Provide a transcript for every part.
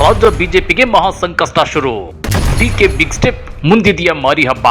ರಾಜ್ಯ ಬಿಜೆಪಿಗೆ ಮಹಾ ಸಂಕಷ್ಟ ಶುರು. ಡಿಕೆ ಬಿಗ್ ಸ್ಟೆಪ್ ಮುಂದಿದೆಯ ಮಾರಿ ಹಬ್ಬ.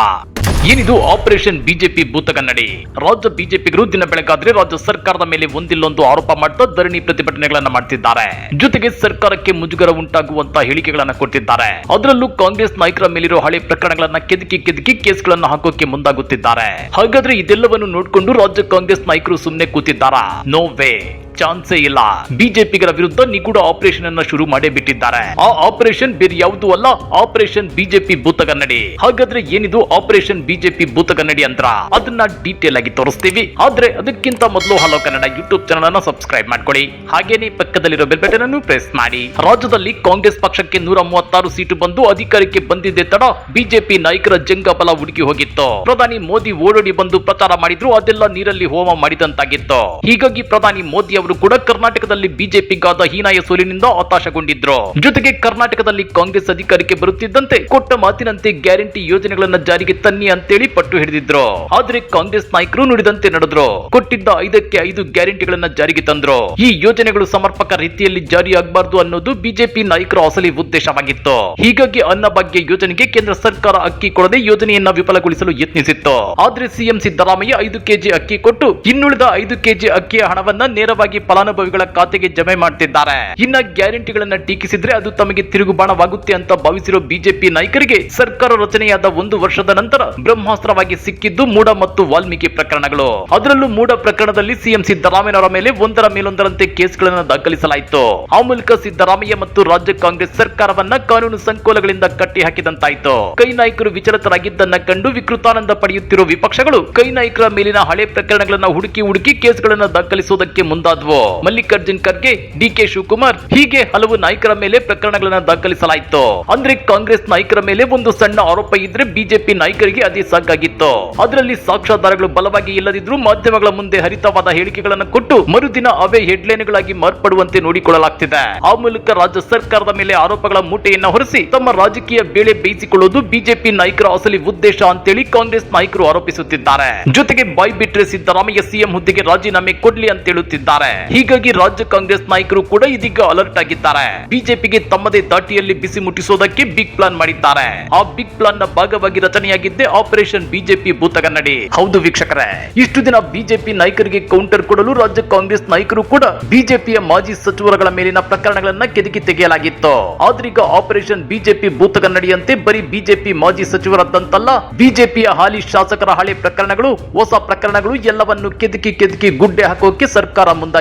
ಏನಿದು ಆಪರೇಷನ್ ಬಿಜೆಪಿ ಭೂತಗನ್ನಡಿ ರಾಜ್ಯ ಬಿಜೆಪಿಗರು ದಿನ ಬೆಳಗಾದ್ರೆ ರಾಜ್ಯ ಸರ್ಕಾರದ ಮೇಲೆ ಒಂದಿಲ್ಲೊಂದು ಆರೋಪ ಮಾಡ್ತಾ ಧರಣಿ ಪ್ರತಿಭಟನೆಗಳನ್ನ ಮಾಡ್ತಿದ್ದಾರೆ. ಜೊತೆಗೆ ಸರ್ಕಾರಕ್ಕೆ ಮುಜುಗರ ಉಂಟಾಗುವಂತಹ ಹೇಳಿಕೆಗಳನ್ನ ಕೊಟ್ಟಿದ್ದಾರೆ. ಅದರಲ್ಲೂ ಕಾಂಗ್ರೆಸ್ ನಾಯಕರ ಮೇಲಿರೋ ಹಳೆ ಪ್ರಕರಣಗಳನ್ನ ಕೆದಕಿ ಕೆದಕಿ ಕೇಸ್ಗಳನ್ನ ಹಾಕೋಕೆ ಮುಂದಾಗುತ್ತಿದ್ದಾರೆ. ಹಾಗಾದ್ರೆ ಇದೆಲ್ಲವನ್ನು ನೋಡಿಕೊಂಡು ರಾಜ್ಯ ಕಾಂಗ್ರೆಸ್ ನಾಯಕರು ಸುಮ್ಮನೆ ಕೂತಿದ್ದಾರಾ? ನೋ ವೇ ಚಾನ್ಸೇ ಇಲ್ಲ. ಬಿಜೆಪಿಗರ ವಿರುದ್ಧ ನಿಗೂಢ ಆಪರೇಷನ್ ಅನ್ನ ಶುರು ಮಾಡೇ ಬಿಟ್ಟಿದ್ದಾರೆ ಆ ಆಪರೇಷನ್ ಬೇರೆ ಯಾವುದು ಅಲ್ಲ ಆಪರೇಷನ್ ಬಿಜೆಪಿ ಭೂತಗನ್ನಡಿ. ಹಾಗಾದ್ರೆ ಏನಿದು ಆಪರೇಷನ್ ಬಿಜೆಪಿ ಭೂತಗನ್ನಡಿ ಅಂತ ಅದನ್ನ ಡೀಟೇಲ್ ಆಗಿ ತೋರಿಸ್ತೀವಿ. ಆದ್ರೆ ಅದಕ್ಕಿಂತ ಮೊದಲು ಹಲೋ ಕನ್ನಡ ಯೂಟ್ಯೂಬ್ ಚಾನಲ್ ಅನ್ನ ಸಬ್ಸ್ಕ್ರೈಬ್ ಮಾಡ್ಕೊಳ್ಳಿ. ಹಾಗೇನೆ ಪಕ್ಕದಲ್ಲಿರೋ ಬೆಲ್ ಬಟನ್ ಅನ್ನು ಪ್ರೆಸ್ ಮಾಡಿ. ರಾಜ್ಯದಲ್ಲಿ ಕಾಂಗ್ರೆಸ್ ಪಕ್ಷಕ್ಕೆ ನೂರ ಮೂವತ್ತಾರು ಸೀಟು ಬಂದು ಅಧಿಕಾರಕ್ಕೆ ಬಂದಿದ್ದೆ ತಡ ಬಿಜೆಪಿ ನಾಯಕರ ಜಂಗ ಬಲ ಹುಡುಕಿ ಹೋಗಿತ್ತು. ಪ್ರಧಾನಿ ಮೋದಿ ಓಡೋಡಿ ಬಂದು ಪ್ರಚಾರ ಮಾಡಿದ್ರು, ಅದೆಲ್ಲ ನೀರಲ್ಲಿ ಹೋಮ ಮಾಡಿದಂತಾಗಿತ್ತು. ಹೀಗಾಗಿ ಪ್ರಧಾನಿ ಮೋದಿ ಅವರು ಕೂಡ ಕರ್ನಾಟಕದಲ್ಲಿ ಬಿಜೆಪಿಗಾದ ಹೀನಾಯ ಸೋಲಿನಿಂದ ಹತಾಶಗೊಂಡಿದ್ರು. ಜೊತೆಗೆ ಕರ್ನಾಟಕದಲ್ಲಿ ಕಾಂಗ್ರೆಸ್ ಅಧಿಕಾರಕ್ಕೆ ಬರುತ್ತಿದ್ದಂತೆ ಕೊಟ್ಟ ಮಾತಿನಂತೆ ಗ್ಯಾರಂಟಿ ಯೋಜನೆಗಳನ್ನ ಜಾರಿಗೆ ತನ್ನಿ ಅಂತೇಳಿ ಪಟ್ಟು ಹಿಡಿದಿದ್ರು. ಆದ್ರೆ ಕಾಂಗ್ರೆಸ್ ನಾಯಕರು ನುಡಿದಂತೆ ನಡೆದ್ರು. ಕೊಟ್ಟಿದ್ದ ಐದಕ್ಕೆ ಐದು ಗ್ಯಾರಂಟಿಗಳನ್ನ ಜಾರಿಗೆ ತಂದ್ರು. ಈ ಯೋಜನೆಗಳು ಸಮರ್ಪಕ ರೀತಿಯಲ್ಲಿ ಜಾರಿಯಾಗಬಾರದು ಅನ್ನೋದು ಬಿಜೆಪಿ ನಾಯಕರ ಅಸಲಿ ಉದ್ದೇಶವಾಗಿತ್ತು. ಹೀಗಾಗಿ ಅನ್ನಭಾಗ್ಯ ಯೋಜನೆಗೆ ಕೇಂದ್ರ ಸರ್ಕಾರ ಅಕ್ಕಿ ಕೊಡದೆ ಯೋಜನೆಯನ್ನ ವಿಫಲಗೊಳಿಸಲು ಯತ್ನಿಸಿತ್ತು. ಆದ್ರೆ ಸಿಎಂ ಸಿದ್ದರಾಮಯ್ಯ ಐದು ಕೆಜಿ ಅಕ್ಕಿ ಕೊಟ್ಟು ಇನ್ನುಳಿದ ಐದು ಕೆಜಿ ಅಕ್ಕಿಯ ಹಣವನ್ನ ನೇರವಾಗಿ ಫಲಾನುಭವಿಗಳ ಖಾತೆಗೆ ಜಮೆ ಮಾಡ್ತಿದ್ದಾರೆ. ಇನ್ನ ಗ್ಯಾರಂಟಿಗಳನ್ನ ಟೀಕಿಸಿದ್ರೆ ಅದು ತಮಗೆ ತಿರುಗುಬಾಣವಾಗುತ್ತೆ ಅಂತ ಭಾವಿಸಿರೋ ಬಿಜೆಪಿ ನಾಯಕರಿಗೆ ಸರ್ಕಾರ ರಚನೆಯಾದ ಒಂದು ವರ್ಷದ ನಂತರ ಬ್ರಹ್ಮಾಸ್ತ್ರವಾಗಿ ಸಿಕ್ಕಿದ್ದು ಮೂಡ ಮತ್ತು ವಾಲ್ಮೀಕಿ ಪ್ರಕರಣಗಳು. ಅದರಲ್ಲೂ ಮೂಡ ಪ್ರಕರಣದಲ್ಲಿ ಸಿಎಂ ಸಿದ್ದರಾಮಯ್ಯನವರ ಮೇಲೆ ಒಂದರ ಮೇಲೊಂದರಂತೆ ಕೇಸ್ಗಳನ್ನು ದಾಖಲಿಸಲಾಯಿತು. ಆ ಮೂಲಕ ಸಿದ್ದರಾಮಯ್ಯ ಮತ್ತು ರಾಜ್ಯ ಕಾಂಗ್ರೆಸ್ ಸರ್ಕಾರವನ್ನ ಕಾನೂನು ಸಂಕೋಲಗಳಿಂದ ಕಟ್ಟಿ ಹಾಕಿದಂತಾಯಿತು ಕೈ ನಾಯಕರು ವಿಚಲಿತರಾಗಿದ್ದನ್ನ ಕಂಡು ವಿಕೃತಾನಂದ ಪಡೆಯುತ್ತಿರುವ ವಿಪಕ್ಷಗಳು ಕೈ ನಾಯಕರ ಮೇಲಿನ ಹಳೆ ಪ್ರಕರಣಗಳನ್ನ ಹುಡುಕಿ ಹುಡುಕಿ ಕೇಸ್ಗಳನ್ನ ದಾಖಲಿಸುವುದಕ್ಕೆ ಮುಂದಾದ್ವು ಮಲ್ಲಿಕಾರ್ಜುನ್ ಖರ್ಗೆ ಡಿಕೆ ಶಿವಕುಮಾರ್ ಹೀಗೆ ಹಲವು ನಾಯಕರ ಮೇಲೆ ಪ್ರಕರಣಗಳನ್ನ ದಾಖಲಿಸಲಾಯಿತು. ಅಂದ್ರೆ ಕಾಂಗ್ರೆಸ್ ನಾಯಕರ ಮೇಲೆ ಒಂದು ಸಣ್ಣ ಆರೋಪ ಇದ್ರೆ ಬಿಜೆಪಿ ನಾಯಕರಿಗೆ ಅದೇ ಸಾಕಾಗಿತ್ತು. ಅದರಲ್ಲಿ ಸಾಕ್ಷ್ಯಾಧಾರಗಳು ಬಲವಾಗಿ ಇಲ್ಲದಿದ್ರು ಮಾಧ್ಯಮಗಳ ಮುಂದೆ ಹರಿತವಾದ ಹೇಳಿಕೆಗಳನ್ನು ಕೊಟ್ಟು ಮರುದಿನ ಅವೇ ಹೆಡ್ಲೈನ್ಗಳಾಗಿ ಮಾರ್ಪಡುವಂತೆ ನೋಡಿಕೊಳ್ಳಲಾಗ್ತಿದೆ. ಆ ಮೂಲಕ ರಾಜ್ಯ ಸರ್ಕಾರದ ಮೇಲೆ ಆರೋಪಗಳ ಮೂಟೆಯನ್ನ ಹೊರಿಸಿ ತಮ್ಮ ರಾಜಕೀಯ ಬೇಳೆ ಬೇಯಿಸಿಕೊಳ್ಳುವುದು ಬಿಜೆಪಿ ನಾಯಕರ ಅಸಲಿ ಉದ್ದೇಶ ಅಂತೇಳಿ ಕಾಂಗ್ರೆಸ್ ನಾಯಕರು ಆರೋಪಿಸುತ್ತಿದ್ದಾರೆ. ಜೊತೆಗೆ ಬಾಯ್ ಬಿಟ್ರೆ ಸಿದ್ದರಾಮಯ್ಯ ಸಿಎಂ ಹುದ್ದೆಗೆ ರಾಜೀನಾಮೆ ಕೊಡ್ಲಿ ಅಂತ ಹೇಳುತ್ತಿದ್ದಾರೆ. ಹೀಗಾಗಿ ರಾಜ್ಯ ಕಾಂಗ್ರೆಸ್ ನಾಯಕರು ಕೂಡ ಇದೀಗ ಅಲರ್ಟ್ ಆಗಿದ್ದಾರೆ. ಬಿಜೆಪಿಗೆ ತಮ್ಮದೇ ದಾಟಿಯಲ್ಲಿ ಬಿಸಿ ಮುಟ್ಟಿಸೋದಕ್ಕೆ ಬಿಗ್ ಪ್ಲಾನ್ ಮಾಡಿದ್ದಾರೆ. ಆ ಬಿಗ್ ಪ್ಲಾನ್ನ ಭಾಗವಾಗಿ ರಚನೆಯಾಗಿದ್ದೆ ಆಪರೇಷನ್ ಬಿಜೆಪಿ ಭೂತಗನ್ನಡಿ. ಹೌದು ವೀಕ್ಷಕರೇ, ಇಷ್ಟು ದಿನ ಬಿಜೆಪಿ ನಾಯಕರಿಗೆ ಕೌಂಟರ್ ಕೊಡಲು ರಾಜ್ಯ ಕಾಂಗ್ರೆಸ್ ನಾಯಕರು ಕೂಡ ಬಿಜೆಪಿಯ ಮಾಜಿ ಸಚಿವರುಗಳ ಮೇಲಿನ ಪ್ರಕರಣಗಳನ್ನ ಕೆದಕಿ ತೆಗೆಯಲಾಗಿತ್ತು. ಆದ್ರೀಗ ಆಪರೇಷನ್ ಬಿಜೆಪಿ ಭೂತಗನ್ನಡಿಯಂತೆ ಬರೀ ಬಿಜೆಪಿ ಮಾಜಿ ಸಚಿವರದ್ದಂತಲ್ಲ, ಬಿಜೆಪಿಯ ಹಾಲಿ ಶಾಸಕರ ಹಳೆ ಪ್ರಕರಣಗಳು, ಹೊಸ ಪ್ರಕರಣಗಳು ಎಲ್ಲವನ್ನು ಕೆದಕಿ ಕೆದಕಿ ಗುಡ್ಡೆ ಹಾಕೋಕೆ ಸರ್ಕಾರ ಮುಂದಾಗಿದೆ.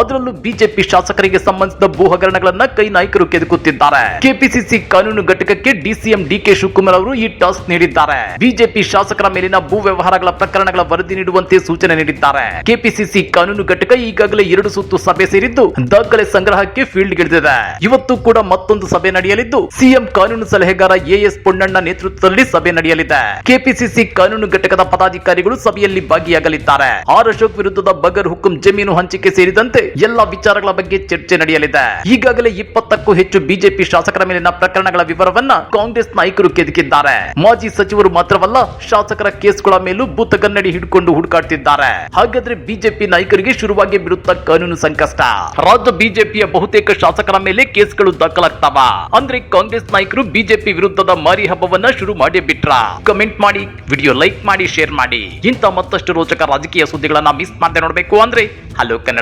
ಅದರಲ್ಲೂ ಬಿಜೆಪಿ ಶಾಸಕರಿಗೆ ಸಂಬಂಧಿಸಿದ ಭೂ ಹಗರಣಗಳನ್ನ ಕೈ ನಾಯಕರು ಕೆದಕುತ್ತಿದ್ದಾರೆ. ಕೆಪಿಸಿಸಿ ಕಾನೂನು ಘಟಕಕ್ಕೆ ಡಿಸಿಎಂ ಡಿಕೆ ಶಿವಕುಮಾರ್ ಅವರು ಈ ಟಾಸ್ಕ್ ನೀಡಿದ್ದಾರೆ. ಬಿಜೆಪಿ ಶಾಸಕರ ಮೇಲಿನ ಭೂ ವ್ಯವಹಾರಗಳ ಪ್ರಕರಣಗಳ ವರದಿ ನೀಡುವಂತೆ ಸೂಚನೆ ನೀಡಿದ್ದಾರೆ. ಕೆಪಿಸಿಸಿ ಕಾನೂನು ಘಟಕ ಈಗಾಗಲೇ ಎರಡು ಸುತ್ತು ಸಭೆ ಸೇರಿದ್ದು, ದಾಖಲೆ ಸಂಗ್ರಹಕ್ಕೆ ಫೀಲ್ಡ್ ಗಿಳಿದಿದೆ ಇವತ್ತು ಕೂಡ ಮತ್ತೊಂದು ಸಭೆ ನಡೆಯಲಿದ್ದು, ಸಿಎಂ ಕಾನೂನು ಸಲಹೆಗಾರ ಎಎಸ್ ಪೊನ್ನಣ್ಣ ನೇತೃತ್ವದಲ್ಲಿ ಸಭೆ ನಡೆಯಲಿದೆ. ಕೆಪಿಸಿಸಿ ಕಾನೂನು ಘಟಕದ ಪದಾಧಿಕಾರಿಗಳು ಸಭೆಯಲ್ಲಿ ಭಾಗಿಯಾಗಲಿದ್ದಾರೆ. ಆರ್ ಅಶೋಕ್ ವಿರುದ್ಧದ ಬಗರ್ ಹುಕುಂ ಜಮೀನು ಹಂಚಿಕೆ ಸೇರಿದಂತೆ ಎಲ್ಲಾ ವಿಚಾರಗಳ ಬಗ್ಗೆ ಚರ್ಚೆ ನಡೆಯಲಿದೆ. ಈಗಾಗಲೇ ಇಪ್ಪತ್ತಕ್ಕೂ ಹೆಚ್ಚು ಬಿಜೆಪಿ ಶಾಸಕರ ಮೇಲಿನ ಪ್ರಕರಣಗಳ ವಿವರವನ್ನ ಕಾಂಗ್ರೆಸ್ ನಾಯಕರು ಕೆದಕಿದ್ದಾರೆ. ಮಾಜಿ ಸಚಿವರು ಮಾತ್ರವಲ್ಲ, ಶಾಸಕರ ಕೇಸ್ಗಳ ಮೇಲೂ ಭೂತಗನ್ನಡಿ ಹಿಡ್ಕೊಂಡು ಹುಡುಕಾಡ್ತಿದ್ದಾರೆ. ಹಾಗಾದ್ರೆ ಬಿಜೆಪಿ ನಾಯಕರಿಗೆ ಶುರುವಾಗಿ ಬಿಡುತ್ತಾ ಕಾನೂನು ಸಂಕಷ್ಟ. ರಾಜ್ಯ ಬಿಜೆಪಿಯ ಬಹುತೇಕ ಶಾಸಕರ ಮೇಲೆ ಕೇಸ್ಗಳು ದಾಖಲಾಗ್ತಾವ. ಅಂದ್ರೆ ಕಾಂಗ್ರೆಸ್ ನಾಯಕರು ಬಿಜೆಪಿ ವಿರುದ್ಧದ ಮಾರಿ ಹಬ್ಬವನ್ನ ಶುರು ಮಾಡಿ ಬಿಟ್ರ. ಕಮೆಂಟ್ ಮಾಡಿ, ವಿಡಿಯೋ ಲೈಕ್ ಮಾಡಿ, ಶೇರ್ ಮಾಡಿ. ಇಂತ ಮತ್ತಷ್ಟು ರೋಚಕ ರಾಜಕೀಯ ಸುದ್ದಿಗಳನ್ನ ಮಿಸ್ ಮಾಡದೆ ನೋಡಬೇಕು ಅಂದ್ರೆ ಹಲೋ ಕನ್ನಡ.